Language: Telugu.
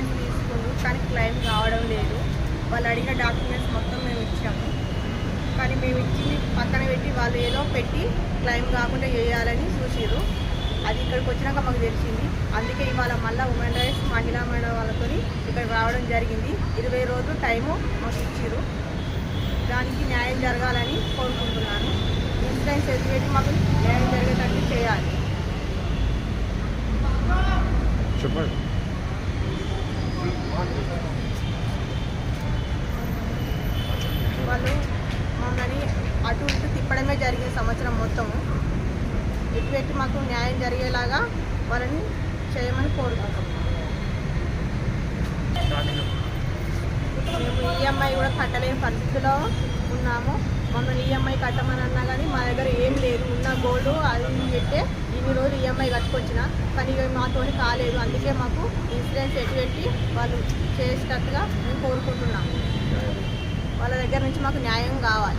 ఇన్సూరెన్స్ తీసుకున్నాం కానీ క్లెయిమ్ కావడం లేదు. వాళ్ళు అడిగిన డాక్యుమెంట్స్ మొత్తం మేము ఇచ్చాము. కానీ మేము ఇచ్చింది పక్కన పెట్టి వాళ్ళు ఏదో పెట్టి క్లెయిమ్ కాకుండా చేయాలని చూసిరు అది ఇక్కడికి వచ్చినాక మాకు తెలిసింది. అందుకే ఇవాళ మళ్ళీ ఉమెన్ రైట్స్ మహిళా మేడం వాళ్ళతో ఇక్కడ రావడం జరిగింది. ఇరవై రోజులు టైము మాకు ఇచ్చారు దానికి న్యాయం జరగాలని కోరుకుంటున్నాను. ఇన్సూరెన్స్ ఎదుగుబడి మాకు న్యాయం జరిగేటట్టు చేయాలి. చెప్పండి. వాళ్ళు మమ్మల్ని అటు ఇటు తిప్పడమే జరిగింది సంవత్సరం మొత్తము ఇటు పెట్టి మాకు న్యాయం జరిగేలాగా వాళ్ళని చేయమని కోరుకుంటున్నాం. మేము ఈఎంఐ కూడా కట్టలేని పరిస్థితిలో ఉన్నాము. మమ్మల్ని ఈఎంఐ కట్టమని అన్నా కానీ మా దగ్గర ఏం లేదు. ఉన్న గోల్డ్ అది పెట్టే ఇన్ని రోజులు ఈఎంఐ కట్టుకొచ్చిన కానీ మాతో మాతోని కాలేదు. అందుకే మాకు ఇన్సూరెన్స్ ఎటువంటి పెట్టి వాళ్ళు చేసేటట్టుగా మేము కోరుకుంటున్నాం. వాళ్ళ దగ్గర నుంచి మాకు న్యాయం కావాలి.